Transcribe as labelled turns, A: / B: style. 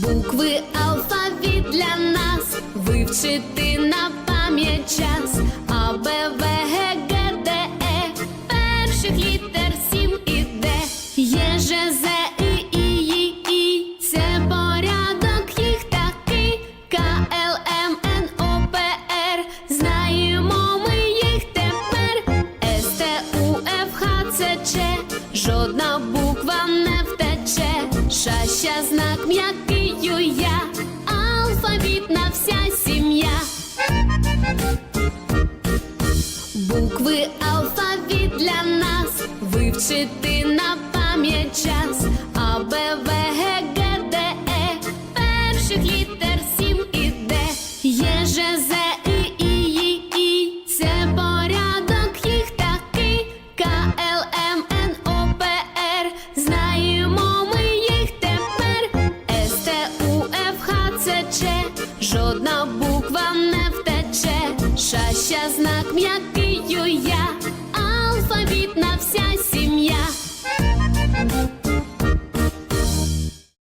A: Букви алфавіт для нас вивчити на пам'ять час. А, Б, В, Г, Г, Д, Е. Перших літер сім і Д. Є, Ж, З, І, І, І, І. Це порядок їх такий. К, Л, М, Н, О, П, Р. Знаємо ми їх тепер. С, Т, У, Ф, Х, Ц, Ч. Жодна буква не втече. Ща, знак м'який ю, я. Алфавітна вся сім'я. Букви алфавіт для нас вивчити на пам'ять час. А, Б, В, Г, Г, Д, Е. Перших літер Х, Жодна буква не втече. Шаща знак м'який.